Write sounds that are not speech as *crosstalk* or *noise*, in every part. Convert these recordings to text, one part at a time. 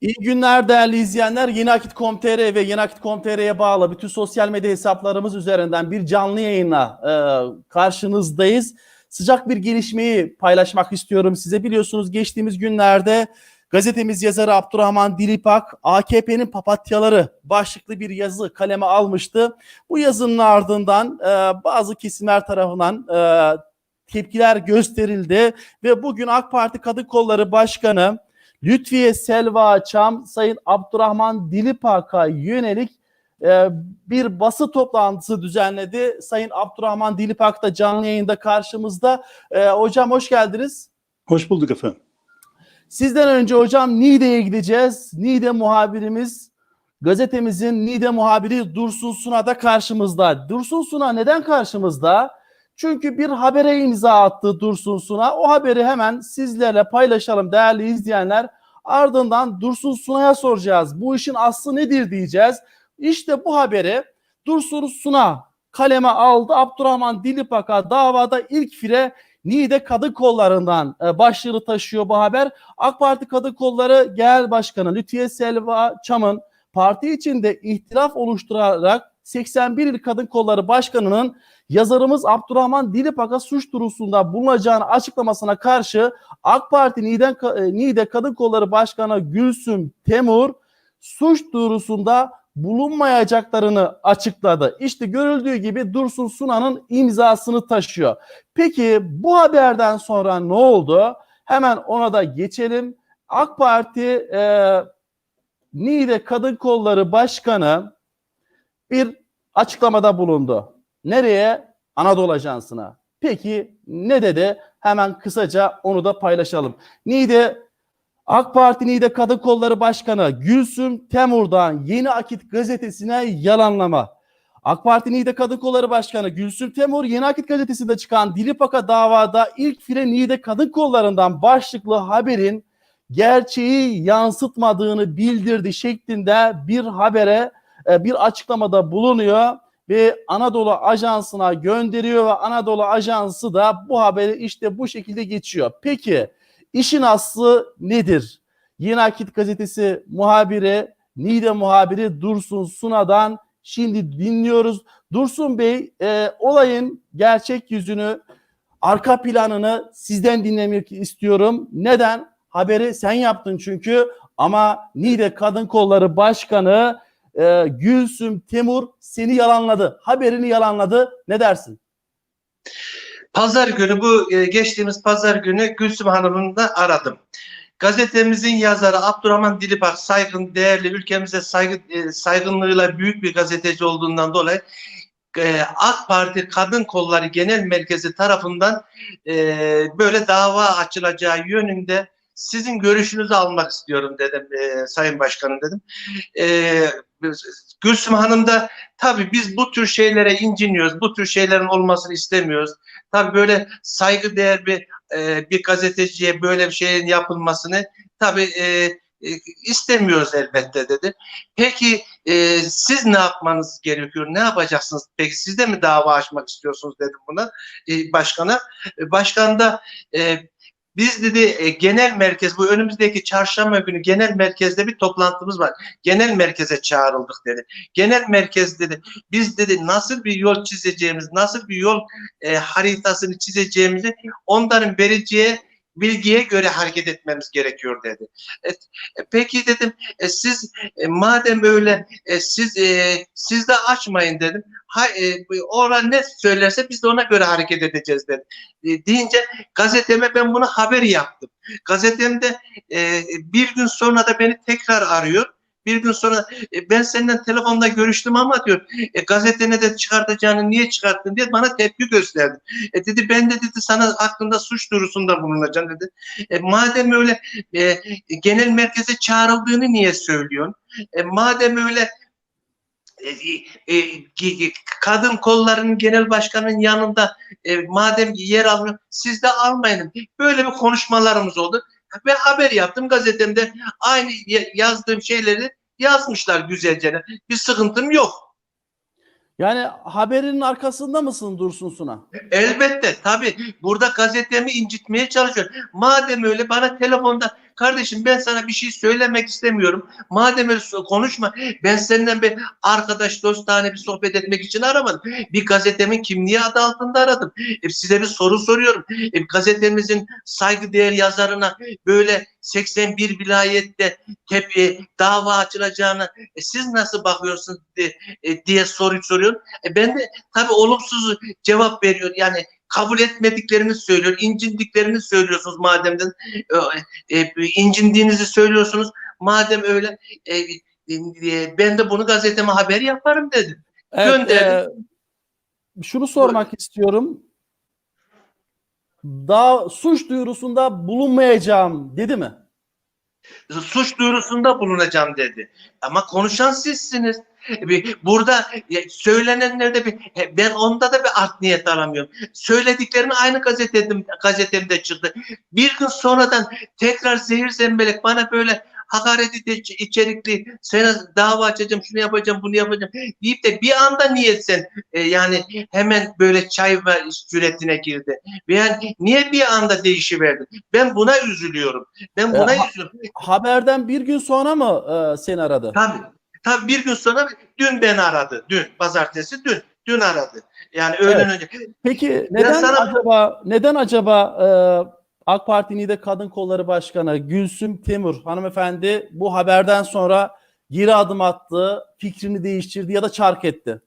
İyi günler değerli izleyenler. Yeni Akit.com.tr ve Yeni Akit.com.tr'ye bağlı bütün sosyal medya hesaplarımız üzerinden bir canlı yayına e, karşınızdayız. Sıcak bir gelişmeyi paylaşmak istiyorum size. Biliyorsunuz geçtiğimiz günlerde gazetemiz yazarı Abdurrahman Dilipak AKP'nin papatyaları başlıklı bir yazı kaleme almıştı. Bu yazının ardından e, bazı kesimler tarafından e, tepkiler gösterildi ve bugün AK Parti Kadın Kolları Başkanı Lütfiye Selva Çam Sayın Abdurrahman Dilipak'a yönelik e, bir bası toplantısı düzenledi. Sayın Abdurrahman Dilipak da canlı yayında karşımızda. E, hocam hoş geldiniz. Hoş bulduk efendim. Sizden önce hocam Niğde'ye gideceğiz. Niğde muhabirimiz gazetemizin Niğde muhabiri Dursun Suna da karşımızda. Dursun Suna neden karşımızda? Çünkü bir habere imza attı Dursun Suna. O haberi hemen sizlerle paylaşalım değerli izleyenler. Ardından Dursun Suna'ya soracağız. Bu işin aslı nedir diyeceğiz. İşte bu haberi Dursun Suna kaleme aldı. Abdurrahman Dilipak'a davada ilk fire Niğde Kadın Kolları'ndan e, başlığını taşıyor bu haber. AK Parti Kadın Kolları Genel Başkanı Lütfiye Selva Çam'ın parti içinde ihtilaf oluşturarak 81 il Kadın Kolları Başkanı'nın yazarımız Abdurrahman Dilipak'a suç duyurusunda bulunacağını açıklamasına karşı AK Parti Niğde, Niğde Kadın Kolları Başkanı Gülsüm Temur suç duyurusunda bulunmayacaklarını açıkladı. İşte görüldüğü gibi Dursun Suna'nın imzasını taşıyor. Peki bu haberden sonra ne oldu? Hemen ona da geçelim. AK Parti e, Niğde Kadın Kolları Başkanı bir açıklamada bulundu. Nereye? Anadolu Ajansı'na. Peki ne dedi? Hemen kısaca onu da paylaşalım. Niğde AK Parti Niğde Kadın Kolları Başkanı Gülsüm Temur'dan Yeni Akit gazetesine yalanlama. AK Parti Niğde Kadın Kolları Başkanı Gülsüm Temur Yeni Akit gazetesinde çıkan Dilipak'a davada ilk fire Niğde Kadın Kolları'ndan başlıklı haberin gerçeği yansıtmadığını bildirdi şeklinde bir habere bir açıklamada bulunuyor ve Anadolu Ajansı'na gönderiyor ve Anadolu Ajansı da bu haberi işte bu şekilde geçiyor. Peki işin aslı nedir? Yeni Akit gazetesi muhabiri, Niğde muhabiri Dursun Suna'dan şimdi dinliyoruz. Dursun Bey e, olayın gerçek yüzünü, arka planını sizden dinlemek istiyorum. Neden? Haberi sen yaptın çünkü ama Niğde Kadın Kolları Başkanı e, Gülsüm Temur seni yalanladı. Haberini yalanladı. Ne dersin? Pazar günü bu e, geçtiğimiz pazar günü Gülsüm Hanım'ı da aradım. Gazetemizin yazarı Abdurrahman Dilipak saygın, değerli ülkemize saygı, e, saygınlığıyla büyük bir gazeteci olduğundan dolayı e, AK Parti Kadın Kolları Genel Merkezi tarafından böyle dava açılacağı yönünde sizin görüşünüzü almak istiyorum dedim e, Sayın Başkanım dedim. E, Gülsüm Hanım da tabii biz bu tür şeylere inciniyoruz. Bu tür şeylerin olmasını istemiyoruz. Tabii böyle saygıdeğer bir e, bir gazeteciye böyle bir şeyin yapılmasını tabii e, e, istemiyoruz elbette dedi. Peki e, siz ne yapmanız gerekiyor? Ne yapacaksınız? Peki siz de mi dava açmak istiyorsunuz dedim buna e, başkana. E, başkan da e, biz dedi e, genel merkez bu önümüzdeki çarşamba günü genel merkezde bir toplantımız var. Genel merkeze çağrıldık dedi. Genel merkez dedi biz dedi nasıl bir yol çizeceğimiz, nasıl bir yol e, haritasını çizeceğimizi onların vereceği bilgiye göre hareket etmemiz gerekiyor dedi. E, e, peki dedim e, siz e, madem öyle e, siz e, siz de açmayın dedim. Ha, e, oran ne söylerse biz de ona göre hareket edeceğiz dedi. E, deyince gazeteme ben bunu haber yaptım. Gazetemde e, bir gün sonra da beni tekrar arıyor. Bir gün sonra e, ben senden telefonda görüştüm ama diyor e, gazetene de çıkartacağını niye çıkarttın diye bana tepki gösterdi. E, dedi ben de dedi sana hakkında suç duyurusunda bulunacağım dedi. E, madem öyle e, genel merkeze çağrıldığını niye söylüyorsun? E, madem öyle e, e, kadın kollarının genel başkanının yanında e, madem yer almıyor siz de almayın. Böyle bir konuşmalarımız oldu ve haber yaptım gazetemde aynı yazdığım şeyleri yazmışlar güzelce. Bir sıkıntım yok. Yani haberinin arkasında mısın Dursun Suna? Elbette tabii burada gazetemi incitmeye çalışıyor. Madem öyle bana telefonda kardeşim ben sana bir şey söylemek istemiyorum. Madem öyle konuşma. Ben senden bir arkadaş dostane bir sohbet etmek için aramadım. Bir gazetemin kimliği adı altında aradım. E, size bir soru soruyorum. E, gazetemizin saygıdeğer yazarına böyle 81 vilayette hep e, dava açılacağına e, siz nasıl bakıyorsunuz diye, e, diye soru soruyorum. E, ben de tabii olumsuz cevap veriyor. Yani kabul etmediklerini söylüyor, incindiklerini söylüyorsunuz mademden e, e, incindiğinizi söylüyorsunuz. Madem öyle e, e, ben de bunu gazeteme haber yaparım dedim. Evet, Gönderdim. e, şunu sormak istiyorum. Daha suç duyurusunda bulunmayacağım dedi mi? Suç duyurusunda bulunacağım dedi. Ama konuşan sizsiniz. Bir- Burada söylenenlerde bir he, ben onda da bir art niyet aramıyorum. Söylediklerini aynı gazetem, gazetemde çıktı. Bir gün sonradan tekrar zehir zemberek bana böyle hakaret içerikli sana dava açacağım, şunu yapacağım, bunu yapacağım deyip de bir anda niye sen e, yani hemen böyle çay ver cüretine girdi? Yani niye bir anda değişiverdin? Ben buna üzülüyorum. Ben buna E, ha- üzülüyorum. Haberden bir gün sonra mı e, seni aradı? Tabii. Tabii bir gün sonra dün beni aradı. Dün pazartesi dün. Dün aradı. Yani öğlen önce. Peki neden sana- acaba neden acaba e, AK Parti Niğde Kadın Kolları Başkanı Gülsüm Temur hanımefendi bu haberden sonra geri adım attı, fikrini değiştirdi ya da çark etti?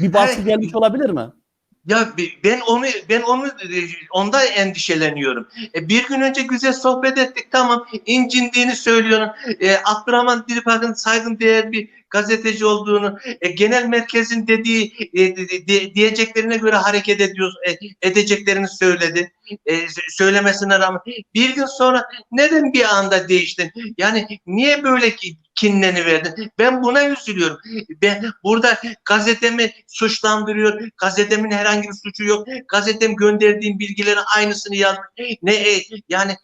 Bir baskı Evet. gelmiş olabilir mi? Ya ben onu ben onu onda endişeleniyorum. E, bir gün önce güzel sohbet ettik tamam incindiğini söylüyorum. E, Abdurrahman Dilipak'ın saygın değer bir gazeteci olduğunu e, genel merkezin dediği e, de- diyeceklerine göre hareket ediyor e, edeceklerini söyledi. E, sö- söylemesine rağmen bir gün sonra neden bir anda değiştin? Yani niye böyle ki kinleni verdin? Ben buna üzülüyorum. Ben burada gazetemi suçlandırıyor. Gazetemin herhangi bir suçu yok. Gazetem gönderdiğim bilgilerin aynısını yazmış. Ne e, yani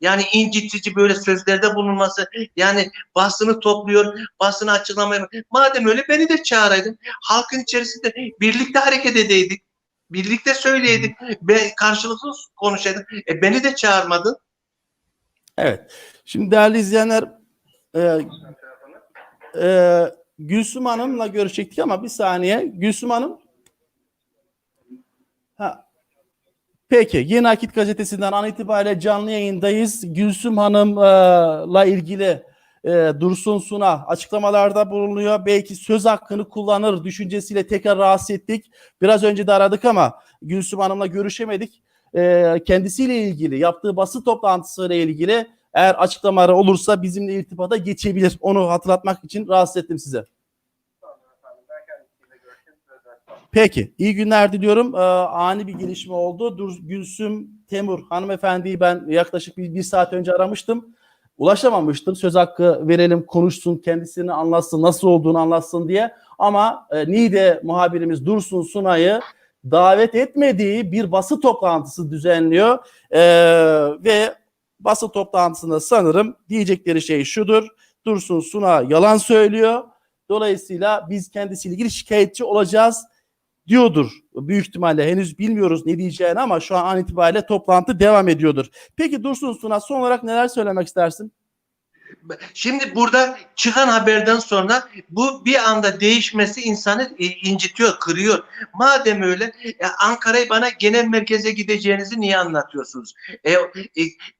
yani incitici böyle sözlerde bulunması yani basını topluyor, basını açıklamaya. Madem öyle beni de çağıraydın. Halkın içerisinde birlikte hareket edeydik. Birlikte söyleyeydik. Ben karşılıklı konuşaydık. E beni de çağırmadın. Evet. Şimdi değerli izleyenler e, e, Gülsüm Hanım'la görüşecektik ama bir saniye. Gülsüm Hanım. Ha. Peki. Yeni Akit Gazetesi'nden an itibariyle canlı yayındayız. Gülsüm Hanım'la ilgili e, Dursun Suna açıklamalarda bulunuyor. Belki söz hakkını kullanır düşüncesiyle tekrar rahatsız ettik. Biraz önce de aradık ama Gülsüm Hanım'la görüşemedik. E, kendisiyle ilgili yaptığı basın toplantısıyla ilgili eğer açıklamaları olursa bizimle irtibata geçebilir. Onu hatırlatmak için rahatsız ettim size. Peki. iyi günler diliyorum. Ee, ani bir gelişme oldu. Dur, Gülsüm Temur hanımefendiyi ben yaklaşık bir, bir saat önce aramıştım. Ulaşamamıştım. Söz hakkı verelim, konuşsun, kendisini anlatsın, nasıl olduğunu anlatsın diye. Ama e, Niğde muhabirimiz Dursun Sunay'ı davet etmediği bir basın toplantısı düzenliyor. Ee, ve basın toplantısında sanırım diyecekleri şey şudur. Dursun Suna yalan söylüyor. Dolayısıyla biz kendisiyle ilgili şikayetçi olacağız diyordur. Büyük ihtimalle henüz bilmiyoruz ne diyeceğini ama şu an itibariyle toplantı devam ediyordur. Peki Dursun Suna son olarak neler söylemek istersin? Şimdi burada çıkan haberden sonra bu bir anda değişmesi insanı e, incitiyor, kırıyor. Madem öyle e, Ankara'yı bana genel merkeze gideceğinizi niye anlatıyorsunuz? E, e,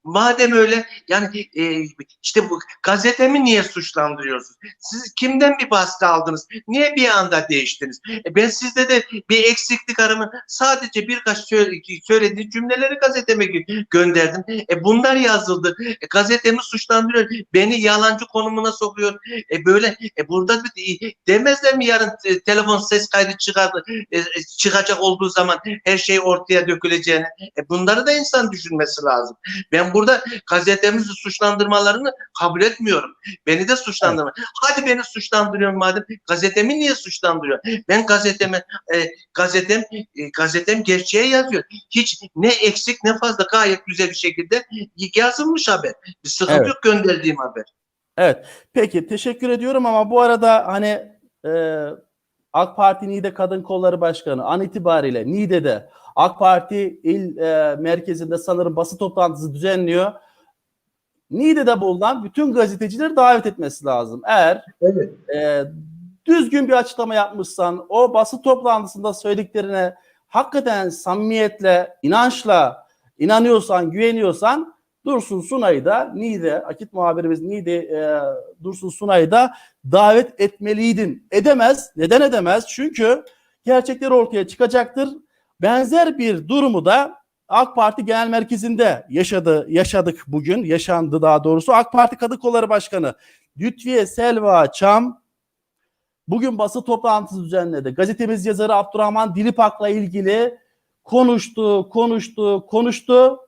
madem öyle yani e, işte bu gazetemi niye suçlandırıyorsunuz? Siz kimden bir baskı aldınız? Niye bir anda değiştiniz? E, ben sizde de bir eksiklik aramı sadece birkaç söyle- söylediği cümleleri gazeteme gö- gönderdim. E, bunlar yazıldı. E, gazetemi suçlandırıyor. Beni yalancı konumuna sokuyor. E böyle e burada bir- demezler mi yarın e, telefon ses kaydı çıkardı e, e, çıkacak olduğu zaman her şey ortaya döküleceğini. E bunları da insan düşünmesi lazım. Ben burada gazetemizi suçlandırmalarını kabul etmiyorum. Beni de suçlandırma. Hadi beni suçlandırıyorsun madem. Gazetemi niye suçlandırıyor? Ben gazeteme e, gazetem e, gazetem gerçeğe yazıyor. Hiç ne eksik ne fazla gayet güzel bir şekilde yazılmış haber. Bir sıkıntı Evet. yok gönderdiğim haber. Evet. Peki teşekkür ediyorum ama bu arada hani e, AK Parti Niğde Kadın Kolları Başkanı an itibariyle Niğde'de AK Parti il e, merkezinde sanırım basın toplantısı düzenliyor. Niğde'de bulunan bütün gazetecileri davet etmesi lazım. Eğer Evet. e, düzgün bir açıklama yapmışsan, o basın toplantısında söylediklerine hakikaten samimiyetle, inançla inanıyorsan, güveniyorsan Dursun Sunay'ı da Niğde, Akit muhabirimiz Niğde e, Dursun Sunay'ı da davet etmeliydin. Edemez. Neden edemez? Çünkü gerçekler ortaya çıkacaktır. Benzer bir durumu da AK Parti Genel Merkezi'nde yaşadı, yaşadık bugün. Yaşandı daha doğrusu. AK Parti Kadın Kolları Başkanı Lütfiye Selva Çam bugün basın toplantısı düzenledi. Gazetemiz yazarı Abdurrahman Dilipak'la ilgili konuştu, konuştu, konuştu.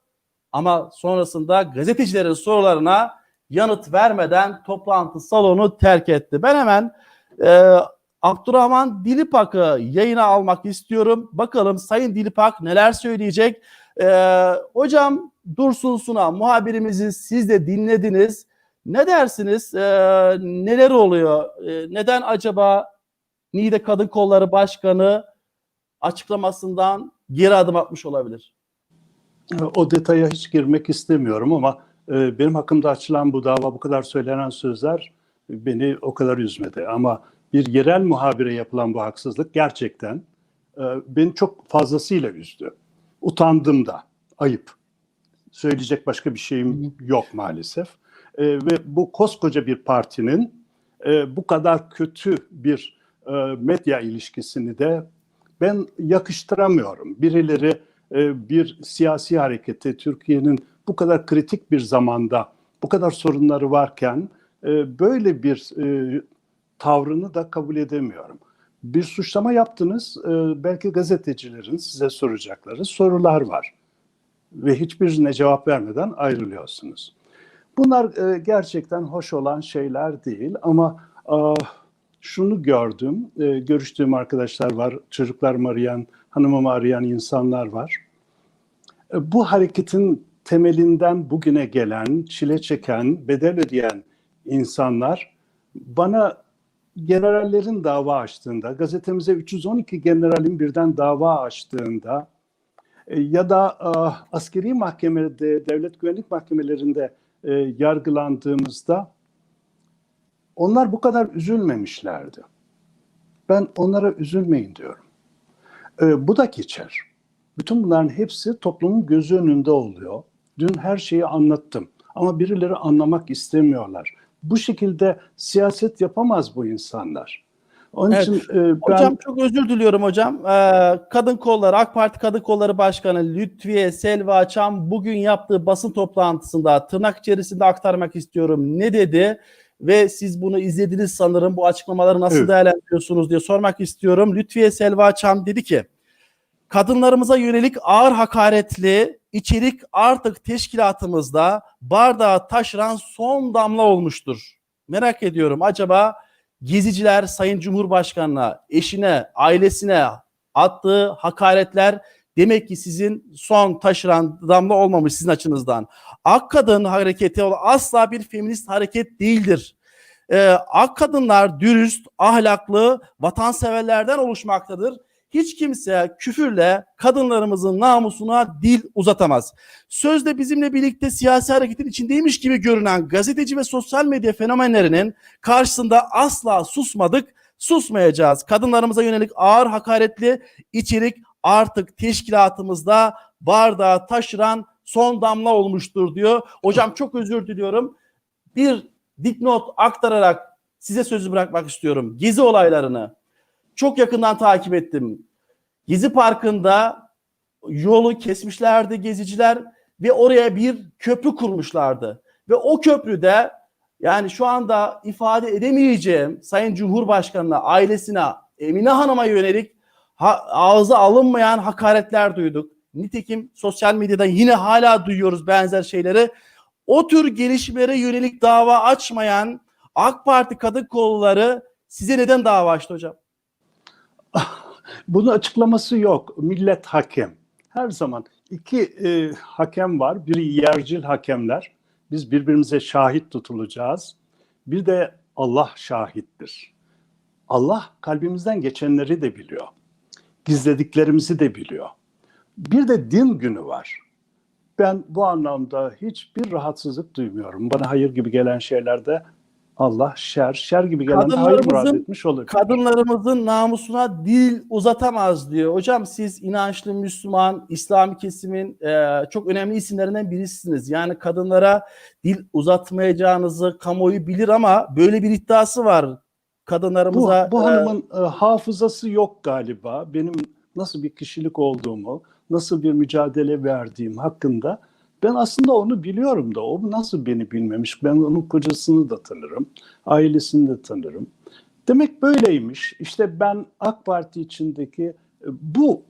Ama sonrasında gazetecilerin sorularına yanıt vermeden toplantı salonu terk etti. Ben hemen e, Abdurrahman Dilipak'ı yayına almak istiyorum. Bakalım Sayın Dilipak neler söyleyecek. E, hocam Dursun Suna muhabirimizi siz de dinlediniz. Ne dersiniz? E, neler oluyor? E, neden acaba Niğde Kadın Kolları Başkanı açıklamasından geri adım atmış olabilir? O detaya hiç girmek istemiyorum ama e, benim hakkımda açılan bu dava, bu kadar söylenen sözler beni o kadar üzmedi. Ama bir yerel muhabire yapılan bu haksızlık gerçekten e, beni çok fazlasıyla üzdü. Utandım da, ayıp. Söyleyecek başka bir şeyim yok maalesef. E, ve bu koskoca bir partinin e, bu kadar kötü bir e, medya ilişkisini de ben yakıştıramıyorum. Birileri e, bir siyasi hareketi Türkiye'nin bu kadar kritik bir zamanda bu kadar sorunları varken e, böyle bir e, tavrını da kabul edemiyorum. Bir suçlama yaptınız. Belki gazetecilerin size soracakları sorular var. Ve hiçbirine cevap vermeden ayrılıyorsunuz. Bunlar gerçekten hoş olan şeyler değil ama ah, şunu gördüm. e, Görüştüğüm arkadaşlar var. Çocuklarımı arayan, hanımımı arayan insanlar var. E, Bu hareketin temelinden bugüne gelen, çile çeken, bedel ödeyen insanlar bana generallerin dava açtığında, gazetemize 312 generalin birden dava açtığında e, ya da ah, askeri mahkemede, devlet güvenlik mahkemelerinde e, yargılandığımızda onlar bu kadar üzülmemişlerdi. Ben onlara üzülmeyin diyorum. E, bu da geçer. Bütün bunların hepsi toplumun gözü önünde oluyor. Dün her şeyi anlattım ama birileri anlamak istemiyorlar. Bu şekilde siyaset yapamaz bu insanlar. Onun Evet. için e, ben Hocam çok özür diliyorum hocam. Ee, Kadın Kolları, AK Parti Kadın Kolları Başkanı Lütfiye Selva Çam bugün yaptığı basın toplantısında tırnak içerisinde aktarmak istiyorum. Ne dedi? Ve siz bunu izlediniz sanırım. Bu açıklamaları nasıl Evet. değerlendiriyorsunuz diye sormak istiyorum. Lütfiye Selva Çam dedi ki, kadınlarımıza yönelik ağır hakaretli içerik artık teşkilatımızda bardağı taşıran son damla olmuştur. Merak ediyorum acaba geziciler Sayın Cumhurbaşkanı'na, eşine, ailesine attığı hakaretler demek ki sizin son taşıran damla olmamış sizin açınızdan. Ak Kadın hareketi asla bir feminist hareket değildir. Ee, ak kadınlar dürüst, ahlaklı, vatanseverlerden oluşmaktadır. Hiç kimse küfürle kadınlarımızın namusuna dil uzatamaz. Sözde bizimle birlikte siyasi hareketin içindeymiş gibi görünen gazeteci ve sosyal medya fenomenlerinin karşısında asla susmadık, susmayacağız. Kadınlarımıza yönelik ağır hakaretli içerik artık teşkilatımızda bardağı taşıran son damla olmuştur diyor. Hocam çok özür diliyorum. Bir dipnot aktararak size sözü bırakmak istiyorum. Gezi olaylarını çok yakından takip ettim. Gezi Parkı'nda yolu kesmişlerdi geziciler ve oraya bir köprü kurmuşlardı. Ve o köprüde yani şu anda ifade edemeyeceğim Sayın Cumhurbaşkanı'na, ailesine, Emine Hanım'a yönelik ha, ağza alınmayan hakaretler duyduk. Nitekim sosyal medyada yine hala duyuyoruz benzer şeyleri. O tür gelişmelere yönelik dava açmayan AK Parti kadın kolları size neden dava açtı hocam? *laughs* Bunun açıklaması yok. Millet hakem. Her zaman iki e, hakem var. Biri yercil hakemler. Biz birbirimize şahit tutulacağız. Bir de Allah şahittir. Allah kalbimizden geçenleri de biliyor. Gizlediklerimizi de biliyor. Bir de din günü var. ben bu anlamda hiçbir rahatsızlık duymuyorum. Bana hayır gibi gelen şeylerde Allah şer, şer gibi gelen hayır murad etmiş olur. Kadınlarımızın namusuna dil uzatamaz diyor. Hocam siz inançlı Müslüman, İslami kesimin e, çok önemli isimlerinden birisiniz. Yani kadınlara dil uzatmayacağınızı kamuoyu bilir ama böyle bir iddiası var. Bu, Kadınlarımıza bu e, hanımın e, hafızası yok galiba. Benim nasıl bir kişilik olduğumu, nasıl bir mücadele verdiğim hakkında ben aslında onu biliyorum da o nasıl beni bilmemiş. Ben onun kocasını da tanırım, ailesini de tanırım. Demek böyleymiş. İşte ben AK Parti içindeki e, bu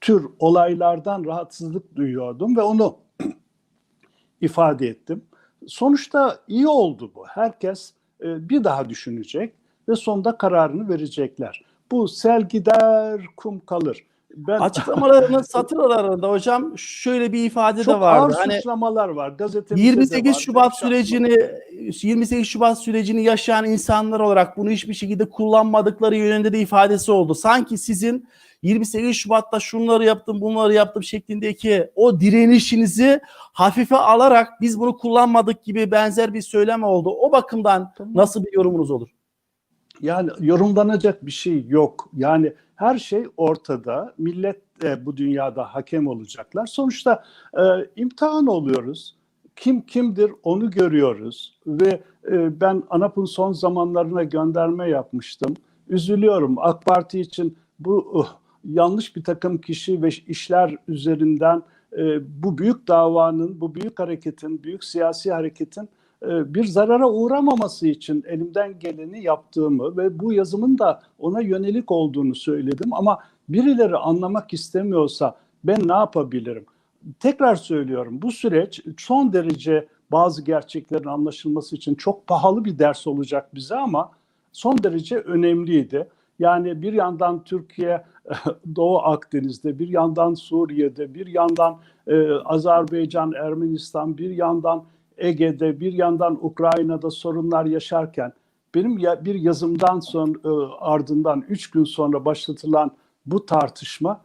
tür olaylardan rahatsızlık duyuyordum ve onu *clears throat* ifade ettim. Sonuçta iyi oldu bu. Herkes e, bir daha düşünecek ve sonunda kararını verecekler. Bu sel gider, kum kalır. Ben açıklamalarının satır aralarında hocam şöyle bir ifade çok de vardı. ağır Hani suçlamalar var. Gazetemizde de 28 var, Şubat sürecini 28 Şubat sürecini yaşayan insanlar olarak bunu hiçbir şekilde kullanmadıkları yönünde de ifadesi oldu. Sanki sizin 28 Şubat'ta şunları yaptım, bunları yaptım şeklindeki o direnişinizi hafife alarak biz bunu kullanmadık gibi benzer bir söylem oldu. O bakımdan Tamam. nasıl bir yorumunuz olur? Yani yorumlanacak bir şey yok. Yani her şey ortada. Millet de bu dünyada hakem olacaklar. Sonuçta e, imtihan oluyoruz. Kim kimdir onu görüyoruz. Ve e, ben ANAP'ın son zamanlarına gönderme yapmıştım. Üzülüyorum. AK Parti için bu uh, yanlış bir takım kişi ve işler üzerinden e, bu büyük davanın, bu büyük hareketin, büyük siyasi hareketin e, bir zarara uğramaması için elimden geleni yaptığımı ve bu yazımın da ona yönelik olduğunu söyledim ama birileri anlamak istemiyorsa ben ne yapabilirim? Tekrar söylüyorum bu süreç son derece bazı gerçeklerin anlaşılması için çok pahalı bir ders olacak bize ama son derece önemliydi. Yani bir yandan Türkiye *laughs* Doğu Akdeniz'de, bir yandan Suriye'de, bir yandan e, Azerbaycan, Ermenistan, bir yandan Ege'de, bir yandan Ukrayna'da sorunlar yaşarken benim ya, bir yazımdan sonra e, ardından üç gün sonra başlatılan bu tartışma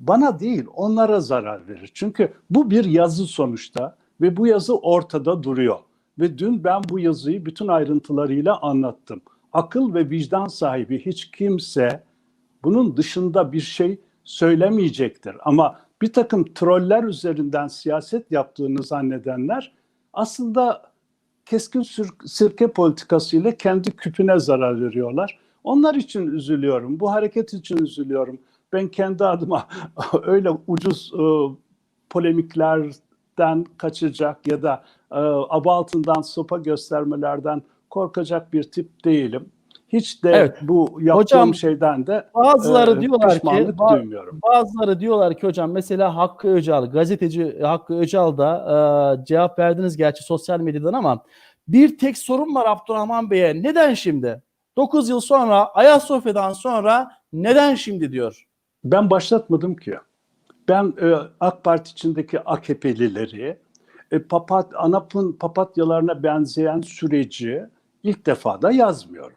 bana değil onlara zarar verir. Çünkü bu bir yazı sonuçta ve bu yazı ortada duruyor. Ve dün ben bu yazıyı bütün ayrıntılarıyla anlattım. Akıl ve vicdan sahibi hiç kimse bunun dışında bir şey söylemeyecektir. Ama bir takım troller üzerinden siyaset yaptığını zannedenler aslında keskin sirke politikasıyla kendi küpüne zarar veriyorlar. Onlar için üzülüyorum. Bu hareket için üzülüyorum. Ben kendi adıma *laughs* öyle ucuz e, polemiklerden kaçacak ya da e, aba sopa göstermelerden korkacak bir tip değilim. Hiç de Evet. bu yaptığım Hocam, şeyden de Bazıları e, diyorlar ki duymuyorum. Bazıları diyorlar ki hocam mesela Hakkı Öcal, gazeteci Hakkı Öcal da e, cevap verdiniz gerçi sosyal medyadan ama bir tek sorun var Abdurrahman Bey'e. Neden şimdi? 9 yıl sonra Ayasofya'dan sonra neden şimdi diyor. Ben başlatmadım ki. Ben e, AK Parti içindeki AKP'lileri, e, papat, ANAP'ın papatyalarına benzeyen süreci ilk defa da yazmıyorum.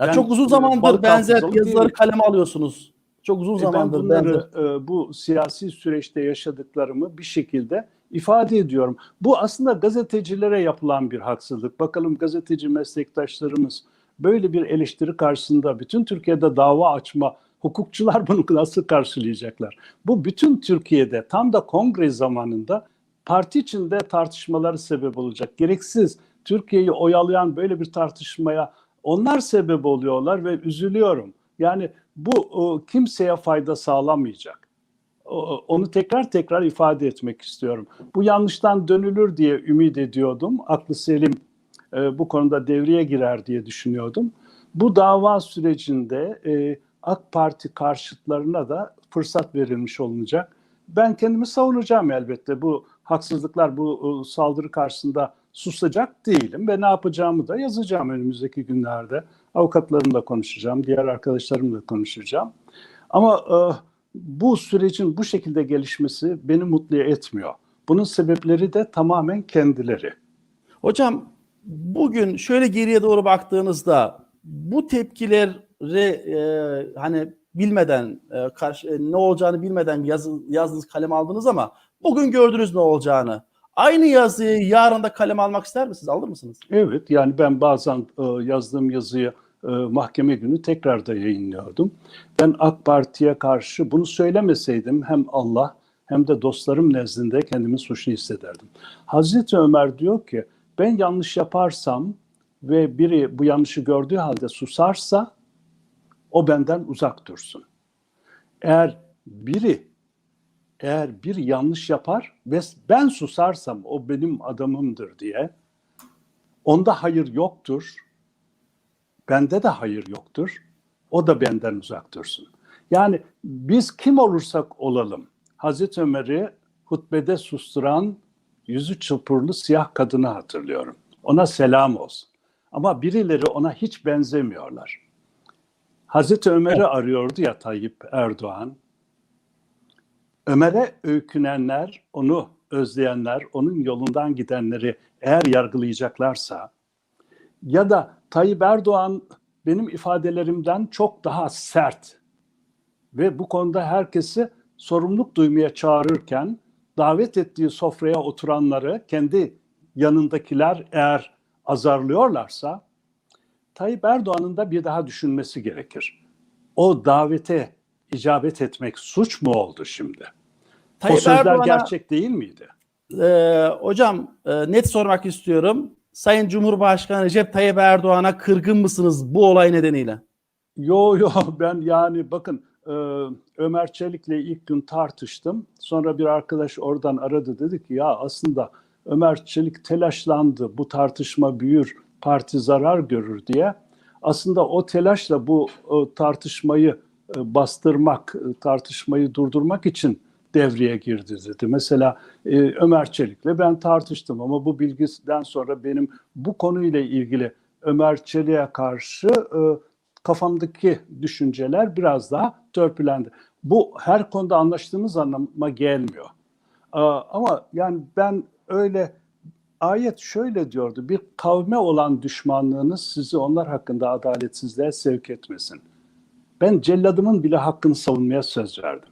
Ya Ben, çok uzun e, zamandır benzer yazıları kaleme alıyorsunuz. Çok uzun E, ben zamandır bunları benzer. e, bu siyasi süreçte yaşadıklarımı bir şekilde ifade ediyorum. Bu aslında gazetecilere yapılan bir haksızlık. Bakalım gazeteci meslektaşlarımız böyle bir eleştiri karşısında bütün Türkiye'de dava açma hukukçular *laughs* bunu nasıl karşılayacaklar? Bu bütün Türkiye'de tam da kongre zamanında parti içinde tartışmaları sebep olacak. Gereksiz Türkiye'yi oyalayan böyle bir tartışmaya onlar sebep oluyorlar ve üzülüyorum. Yani bu o, kimseye fayda sağlamayacak. O- Onu tekrar tekrar ifade etmek istiyorum. Bu yanlıştan dönülür diye ümit ediyordum. Aklı selim e, bu konuda devreye girer diye düşünüyordum. Bu dava sürecinde e, AK Parti karşıtlarına da fırsat verilmiş olacak. Ben kendimi savunacağım elbette. Bu haksızlıklar, bu saldırı karşısında susacak değilim ve ne yapacağımı da yazacağım önümüzdeki günlerde. Avukatlarımla konuşacağım, diğer arkadaşlarımla konuşacağım. Ama e, bu sürecin bu şekilde gelişmesi beni mutlu etmiyor. Bunun sebepleri de tamamen kendileri. Hocam bugün şöyle geriye doğru baktığınızda bu tepkileri e, hani bilmeden e, karşı e, ne olacağını bilmeden yazı, yazdınız kalem aldınız ama Bugün gördünüz ne olacağını. Aynı yazıyı yarın da kaleme almak ister misiniz? Alır mısınız? Evet yani ben bazen e, yazdığım yazıyı e, mahkeme günü tekrar da yayınlıyordum. Ben AK Parti'ye karşı bunu söylemeseydim hem Allah hem de dostlarım nezdinde kendimi suçlu hissederdim. Hazreti Ömer diyor ki ben yanlış yaparsam ve biri bu yanlışı gördüğü halde susarsa o benden uzak dursun. Eğer biri eğer bir yanlış yapar ve ben susarsam o benim adamımdır diye onda hayır yoktur. Bende de hayır yoktur. O da benden uzak dursun. Yani biz kim olursak olalım Hazreti Ömer'i hutbede susturan yüzü çılpırlı siyah kadını hatırlıyorum. Ona selam olsun. Ama birileri ona hiç benzemiyorlar. Hazreti Ömer'i arıyordu ya Tayyip Erdoğan. Ömer'e öykünenler, onu özleyenler, onun yolundan gidenleri eğer yargılayacaklarsa ya da Tayyip Erdoğan benim ifadelerimden çok daha sert ve bu konuda herkesi sorumluluk duymaya çağırırken davet ettiği sofraya oturanları kendi yanındakiler eğer azarlıyorlarsa Tayyip Erdoğan'ın da bir daha düşünmesi gerekir. O davete icabet etmek suç mu oldu şimdi? o Tayyip sözler Erdoğan'a- gerçek değil miydi? Ee, hocam e, net sormak istiyorum. Sayın Cumhurbaşkanı Recep Tayyip Erdoğan'a kırgın mısınız bu olay nedeniyle? Yo yo *laughs* ben yani bakın e, Ömer Çelik'le ilk gün tartıştım. Sonra bir arkadaş oradan aradı dedi ki ya aslında Ömer Çelik telaşlandı bu tartışma büyür parti zarar görür diye. Aslında o telaşla bu e, tartışmayı e, bastırmak, e, tartışmayı durdurmak için devreye girdi dedi. Mesela e, Ömer Çelik'le ben tartıştım ama bu bilgiden sonra benim bu konuyla ilgili Ömer Çelik'e karşı e, kafamdaki düşünceler biraz daha törpülendi. Bu her konuda anlaştığımız anlama gelmiyor. Aa, Ama yani ben öyle ayet şöyle diyordu. Bir kavme olan düşmanlığınız sizi onlar hakkında adaletsizliğe sevk etmesin. Ben celladımın bile hakkını savunmaya söz verdim.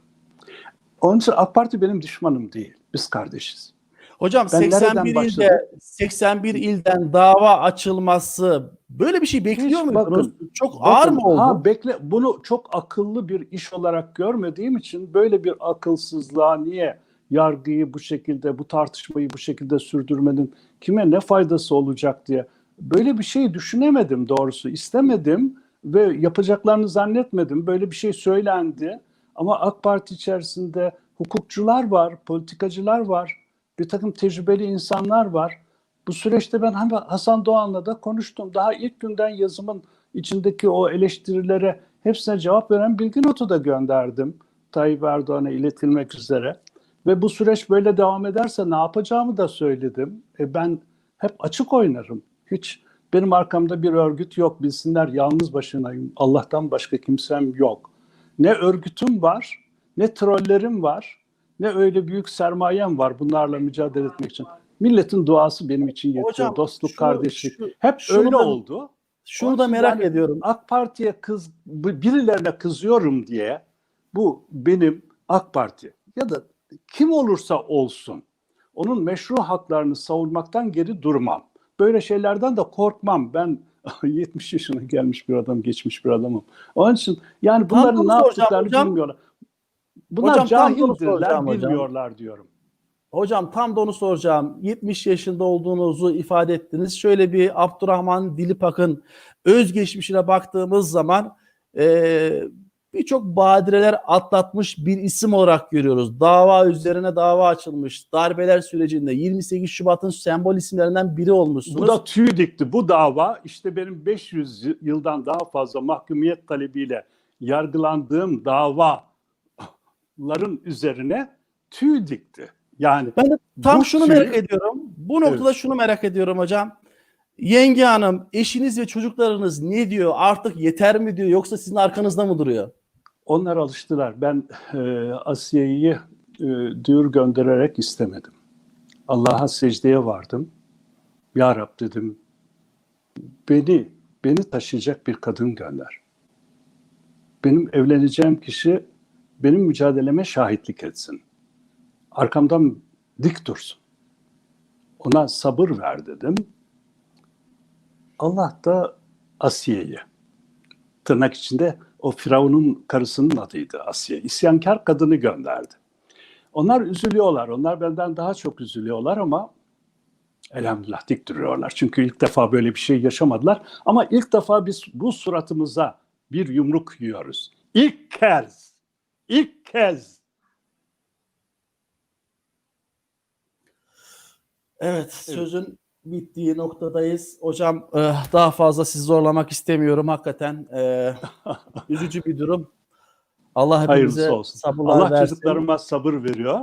Onun için AK Parti benim düşmanım değil. Biz kardeşiz. Hocam Ben nereden 81 başladım? ilde 81 ilden dava açılması böyle bir şey bekliyor Hiç muydunuz? bakın, Çok ağır Bakın, mı oldu? Ha, bekle, bunu çok akıllı bir iş olarak görmediğim için böyle bir akılsızlığa niye yargıyı bu şekilde, bu tartışmayı bu şekilde sürdürmenin kime ne faydası olacak diye böyle bir şey düşünemedim doğrusu. istemedim ve yapacaklarını zannetmedim. Böyle bir şey söylendi. Ama AK Parti içerisinde hukukçular var, politikacılar var, bir takım tecrübeli insanlar var. Bu süreçte ben hem Hasan Doğan'la da konuştum. Daha ilk günden yazımın içindeki o eleştirilere hepsine cevap veren bilgi notu da gönderdim. Tayyip Erdoğan'a iletilmek üzere. Ve bu süreç böyle devam ederse ne yapacağımı da söyledim. E ben hep açık oynarım. Hiç benim arkamda bir örgüt yok. Bilsinler yalnız başınayım. Allah'tan başka kimsem yok. Ne örgütüm var, ne trollerim var, ne öyle büyük sermayem var bunlarla mücadele etmek için. Milletin duası benim için yetiyor. Hocam, Dostluk, şu- kardeşlik. şu- Hep şunu öyle oldu. Şunu da merak yani ediyorum. AK Parti'ye kız birilerine kızıyorum diye bu benim AK Parti ya da kim olursa olsun onun meşru haklarını savunmaktan geri durmam. Böyle şeylerden de korkmam. Ben *laughs* 70 yaşına gelmiş bir adam, geçmiş bir adamım. Onun için yani bunların ne yaptıklarını hocam. bilmiyorlar. Bunlar Hocam cahildirler, soracağım hocam. bilmiyorlar diyorum. Hocam tam da onu soracağım. 70 yaşında olduğunuzu ifade ettiniz. Şöyle bir Abdurrahman Dilipak'ın özgeçmişine baktığımız zaman e, birçok badireler atlatmış bir isim olarak görüyoruz. Dava üzerine dava açılmış. Darbeler sürecinde 28 Şubat'ın sembol isimlerinden biri olmuşsunuz. Bu da tüy dikti. Bu dava işte benim 500 yıldan daha fazla mahkumiyet talebiyle yargılandığım davaların üzerine tüy dikti. Yani Ben de tam şunu tüy- merak ediyorum. Bu noktada Evet. şunu merak ediyorum hocam. Yenge hanım, eşiniz ve çocuklarınız ne diyor? Artık yeter mi diyor yoksa sizin arkanızda mı duruyor? Onlar alıştılar. Ben e, Asiye'yi e, dür göndererek istemedim. Allah'a secdeye vardım. Ya Rab dedim beni beni taşıyacak bir kadın gönder. Benim evleneceğim kişi benim mücadeleme şahitlik etsin. arkamdan dik dursun. Ona sabır ver dedim. Allah da Asiye'yi tırnak içinde o Firavun'un karısının adıydı Asiye. İsyankar kadını gönderdi. Onlar üzülüyorlar. Onlar benden daha çok üzülüyorlar ama elhamdülillah dik duruyorlar. Çünkü ilk defa böyle bir şey yaşamadılar. Ama ilk defa biz bu suratımıza bir yumruk yiyoruz. İlk kez. İlk kez. Evet, sözün bittiği noktadayız. Hocam e, daha fazla sizi zorlamak istemiyorum hakikaten. E, üzücü bir durum. Allah hepimize olsun. sabırlar Allah versin. çocuklarıma sabır veriyor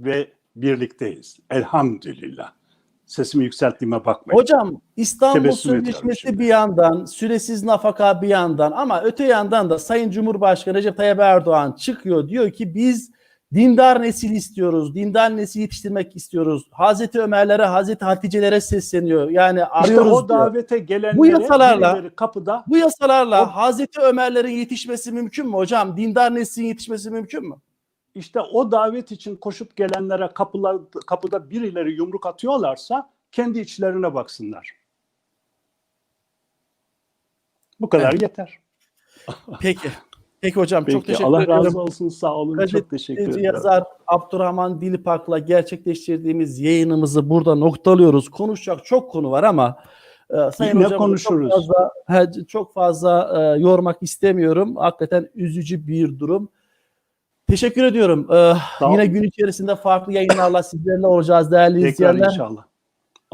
ve birlikteyiz. Elhamdülillah. Sesimi yükselttiğime bakmayın. Hocam İstanbul Tebessüm Sözleşmesi bir yandan, süresiz nafaka bir yandan ama öte yandan da Sayın Cumhurbaşkanı Recep Tayyip Erdoğan çıkıyor diyor ki biz dindar nesil istiyoruz, dindar nesil yetiştirmek istiyoruz. Hazreti Ömerlere, Hazreti Hatice'lere sesleniyor. Yani İşte arıyoruz o diyor. davete gelenlere Bu yasalarla- kapıda Bu yasalarla O- Hazreti Ömerlerin yetişmesi mümkün mü hocam? Dindar neslin yetişmesi mümkün mü? işte o davet için koşup gelenlere kapılar, kapıda birileri yumruk atıyorlarsa kendi içlerine baksınlar. Bu kadar Evet. yeter. Peki. Peki hocam çok Peki teşekkür Allah ediyorum. razı olsun sağ olun Gazeteci çok teşekkür ederim. yazar Abdurrahman Dilipak'la gerçekleştirdiğimiz yayınımızı burada noktalıyoruz. Konuşacak çok konu var ama e, Sayın Yine Hocam konuşuruz. çok fazla, he, çok fazla e, yormak istemiyorum. Hakikaten üzücü bir durum. Teşekkür ediyorum. E, Sağ yine gün içerisinde farklı yayınlarla sizlerle olacağız değerli Tekrar izleyenler. inşallah.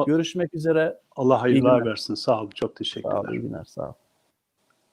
Görüşmek üzere. Allah hayırlar versin. Sağ olun. Çok teşekkür Sağ olun. ederim. günler. Sağ olun.